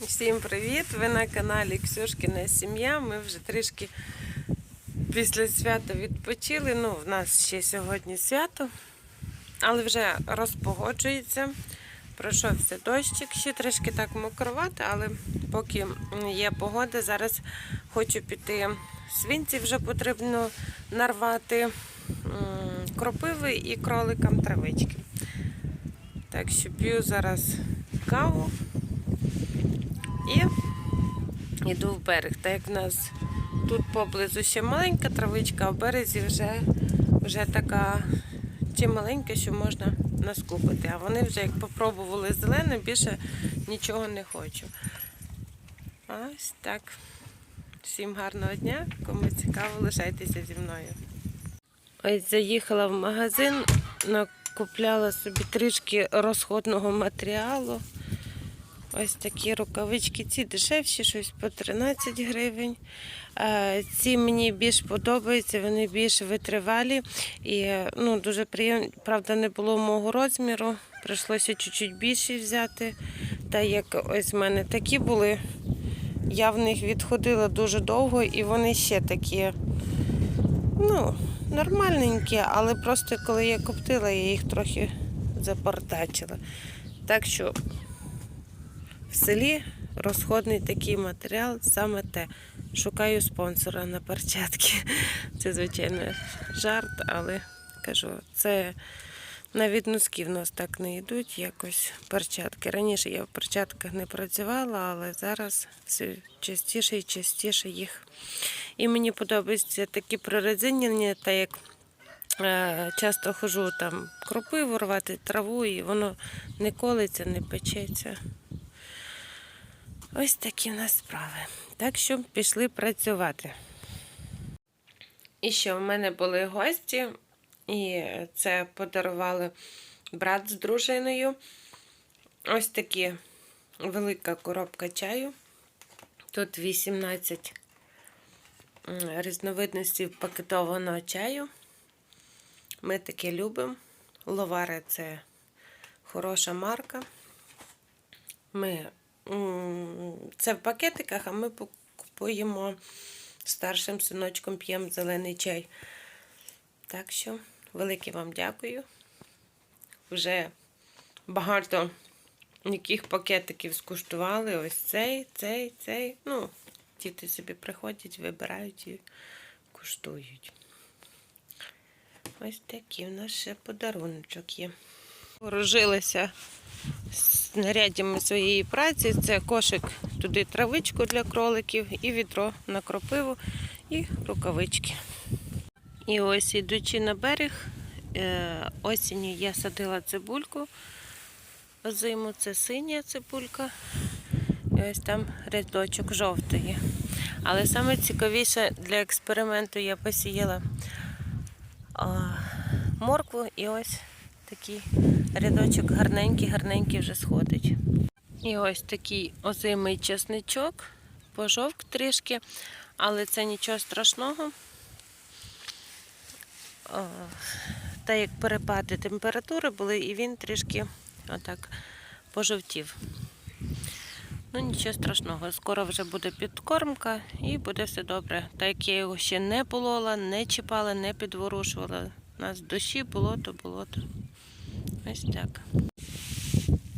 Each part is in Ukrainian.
Всім привіт! Ви на каналі Ксюшкіна Сім'я. Ми вже трішки після свята відпочили. Ну, в нас ще сьогодні свято, але вже розпогоджується. Пройшовся дощик, ще трішки так мокровато, але поки є погода, зараз хочу піти. Свинці вже потрібно нарвати кропиви і кроликам травички. Так що п'ю зараз каву. І йду в берег. Так як в нас тут поблизу ще маленька травичка, а в березі вже, вже така чи маленька, що можна наскупити. А вони вже як попробували зелене, більше нічого не хочу. Ось так. Всім гарного дня. Кому цікаво, лишайтеся зі мною. Ось заїхала в магазин, накупляла собі трішки розходного матеріалу. Ось такі рукавички. Ці дешевші, щось по 13 гривень. Е, Ці мені більш подобаються, вони більш витривалі. І ну, дуже приємно, правда, не було мого розміру. Прийшлося чуть-чуть більше взяти. Та як ось в мене такі були, я в них відходила дуже довго, і вони ще такі, ну, нормальненькі, але просто коли я коптила, я їх трохи запортачила. Так що в селі розходний такий матеріал, саме те. Шукаю спонсора на перчатки. Це, звичайно, жарт, але кажу, це навіть носки в нас так не йдуть, якось перчатки. Раніше я в перчатках не працювала, але зараз все частіше і частіше їх. І мені подобаються такі прорезинені, та як е, часто хожу там кропиву рвати, траву, і воно не колиться, не печеться. Ось такі в нас справи. Так що пішли працювати. І ще в мене були гості, і це подарували брат з дружиною. Ось такі велика коробка чаю. Тут 18 м, різновидностей пакетованого чаю. Ми таке любимо. Ловари це хороша марка. Ми Це в пакетиках, а ми купуємо старшим синочком п'ємо зелений чай. Так що, велике вам дякую. Вже багато яких пакетиків скуштували. Ось цей, цей, цей. Ну, діти собі приходять, вибирають і куштують. Ось такий у нас ще подаруночок є. Ворожилися знаряддями своєї праці. Це кошик туди травичку для кроликів, і відро на кропиву, і рукавички. І ось ідучи на берег, е, осінню я садила цибульку. Зиму це синя цибулька. І ось там рядочок жовтої. Але саме цікавіше для експерименту я посіяла моркву і ось такий рядочок гарненький, гарненький вже сходить. І ось такий озимий чесничок, пожовк трішки, але це нічого страшного. О, Та як перепади температури були, і він трішки отак пожовтів. Ну, нічого страшного, скоро вже буде підкормка і буде все добре. Так як я його ще не полола, не чіпала, не підворушувала. У нас душі болото, болото. Ось так.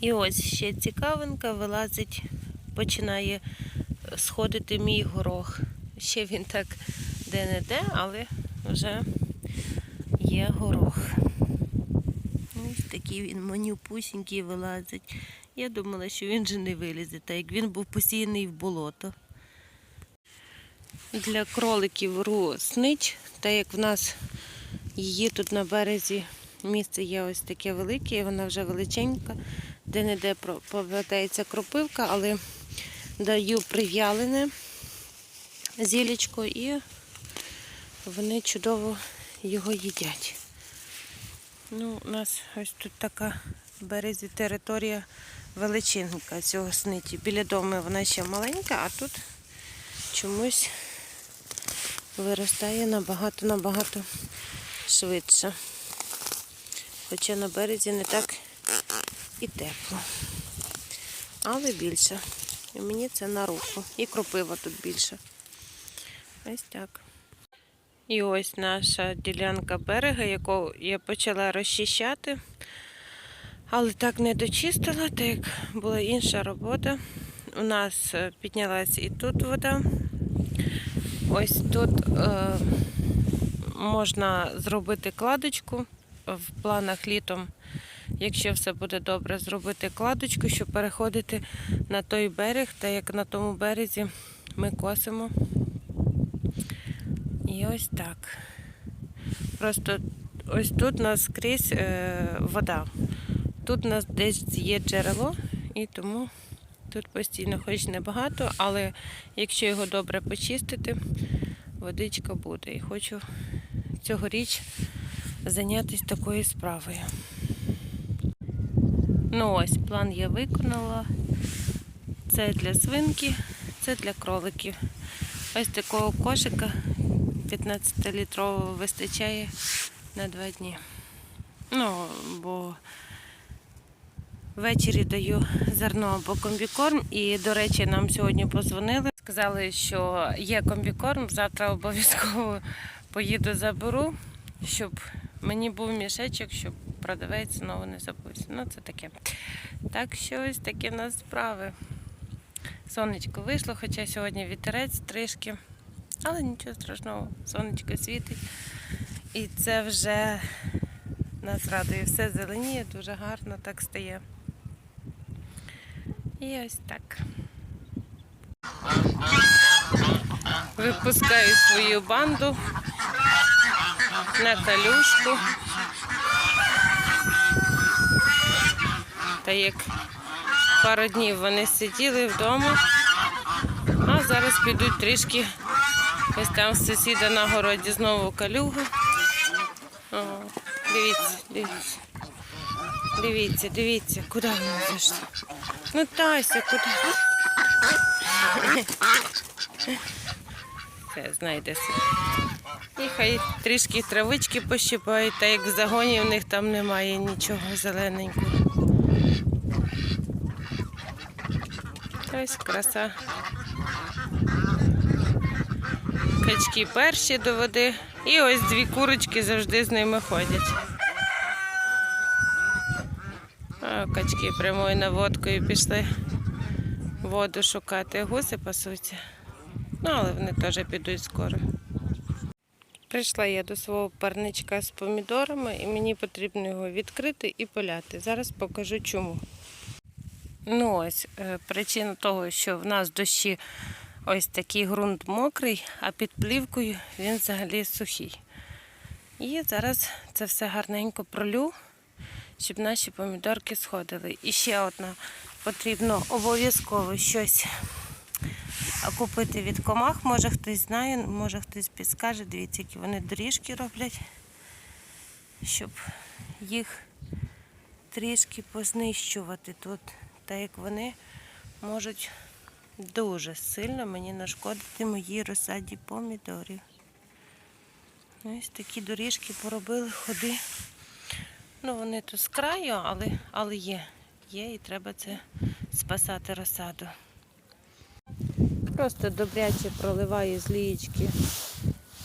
І ось ще цікавинка вилазить, починає сходити мій горох. Ще він так де-не-де, але вже є горох. Ось такий він манюпусінький вилазить. Я думала, що він же не вилізе, так як він був посіяний в болото. Для кроликів ру снич, так як в нас її тут на березі місце є ось таке велике, і вона вже величенька, де-не-де повертається кропивка, але даю прив'ялене зілечко і вони чудово його їдять. Ну, У нас ось тут така березі територія величинка цього сниті. Біля дому вона ще маленька, а тут чомусь виростає набагато-набагато швидше. Хоча на березі не так і тепло. Але більше І мені це на руку. І кропива тут більше. Ось так. І ось наша ділянка берега, яку я почала розчищати, але так не дочистила, так як була інша робота. У нас е, піднялась і тут вода. Ось тут е, можна зробити кладочку в планах літом, якщо все буде добре, зробити кладочку, щоб переходити на той берег, та як на тому березі ми косимо. І ось так. Просто ось тут у нас скрізь е, вода. Тут у нас десь є джерело, і тому тут постійно хоч небагато, але якщо його добре почистити, водичка буде. І хочу цьогоріч зайнятися такою справою. Ну ось, план я виконала. Це для свинки, це для кроликів. Ось такого кошика 15-літрового вистачає на два дні. Ну, бо ввечері даю зерно або комбікорм. І, до речі, нам сьогодні позвонили. Сказали, що є комбікорм. Завтра обов'язково поїду заберу, щоб мені був мішечок, щоб продавець знову не забувся. Ну, це таке. Так що ось такі в нас справи. Сонечко вийшло, хоча сьогодні вітерець трішки. Але нічого страшного, сонечко світить. І це вже нас радує. Все зеленіє, дуже гарно так стає. І ось так. Випускаю свою банду на калюшку. Та як пару днів вони сиділи вдома, а зараз підуть трішки ось там сусіда на городі знову калюгу. О, дивіться, дивіться. Дивіться, дивіться, куди вона зайшла. Ну Тася, куди? Це знайде собі. І хай трішки травички пощипають, та як в загоні в них там немає нічого зелененького. Ось краса. Качки перші до води. І ось дві курочки завжди з ними ходять. А качки прямою наводкою пішли воду шукати. Гуси пасуться. Ну, але вони теж підуть скоро. Прийшла я до свого парничка з помідорами і мені потрібно його відкрити і поляти. Зараз покажу чому. Ну ось е, причина того, що в нас дощі ось такий ґрунт мокрий, а під плівкою він взагалі сухий. І зараз це все гарненько пролю, щоб наші помідорки сходили. І ще одна потрібно обов'язково щось купити від комах. Може хтось знає, може хтось підскаже. Дивіться, які вони доріжки роблять, щоб їх трішки познищувати тут, так як вони можуть дуже сильно мені нашкодити моїй розсаді помідорів. Ось такі доріжки поробили ходи. Ну, вони тут з краю, але, але є. Є і треба це спасати розсаду. Просто добряче проливаю з лієчки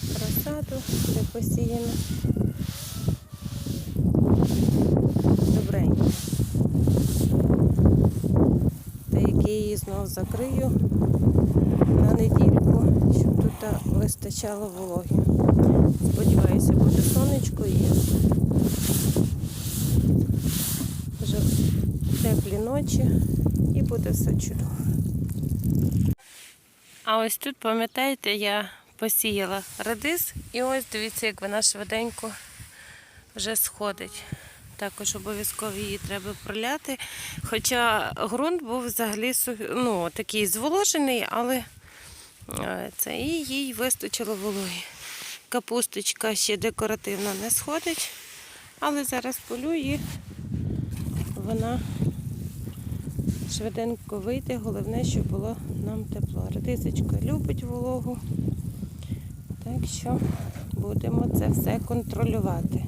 розсаду, де посіяно. Добренько. Та як я її знов закрию на недільку, щоб тут вистачало вологи. Сподіваюся, буде сонечко і вже теплі ночі і буде все чудово. А ось тут, пам'ятаєте, я посіяла редис і ось дивіться, як вона швиденько вже сходить. Також обов'язково її треба проляти. Хоча ґрунт був взагалі ну, такий зволожений, але е, це і їй вистачило вологи. Капусточка ще декоративно не сходить, але зараз полю і вона швиденько вийде. Головне, щоб було нам тепло. Редисочка любить вологу, так що будемо це все контролювати.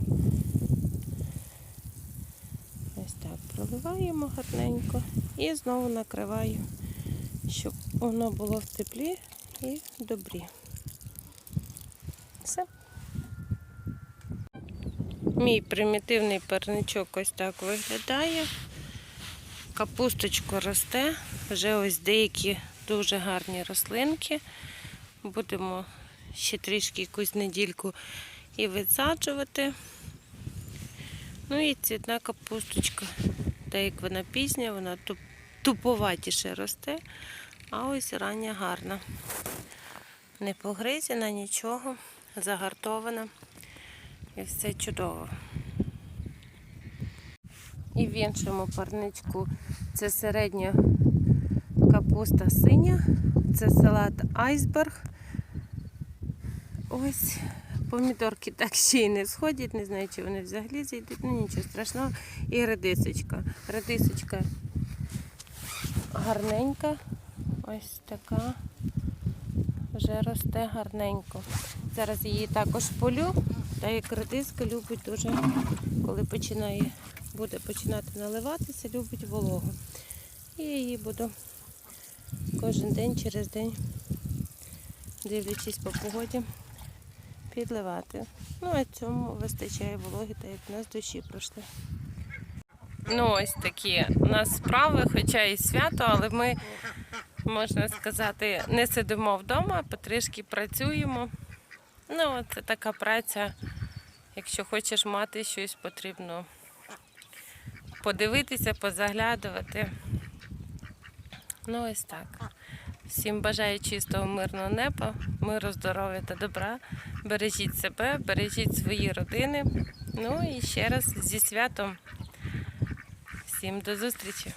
Ось так проливаємо гарненько і знову накриваю, щоб воно було в теплі і добрі. Все. Мій примітивний парничок ось так виглядає. Капусточка росте. Вже ось деякі дуже гарні рослинки. Будемо ще трішки якусь недільку і висаджувати. Ну і цвітна капусточка. Та як вона пізня, вона туповатіше росте, а ось рання гарна. Не погризена, нічого, загартована. І все чудово. І в іншому парничку це середня капуста синя, це салат айсберг. Ось помідорки так ще й не сходять, не знаю, чи вони взагалі зійдуть, ну нічого страшного. І редисочка. Редисочка гарненька, ось така. Вже росте гарненько. Зараз її також полю, та як редиска любить дуже, коли починає, буде починати наливатися, любить вологу. І я її буду кожен день через день, дивлячись по погоді, підливати. Ну, а цьому вистачає вологи, так як в нас дощі пройшли. Ну, ось такі у нас справи, хоча і свято, але ми, можна сказати, не сидимо вдома, потрішки працюємо. Ну, це така праця. Якщо хочеш мати щось, потрібно подивитися, позаглядувати. Ну, ось так. Всім бажаю чистого, мирного неба, миру, здоров'я та добра. Бережіть себе, бережіть свої родини. Ну і ще раз зі святом. Всім до зустрічі!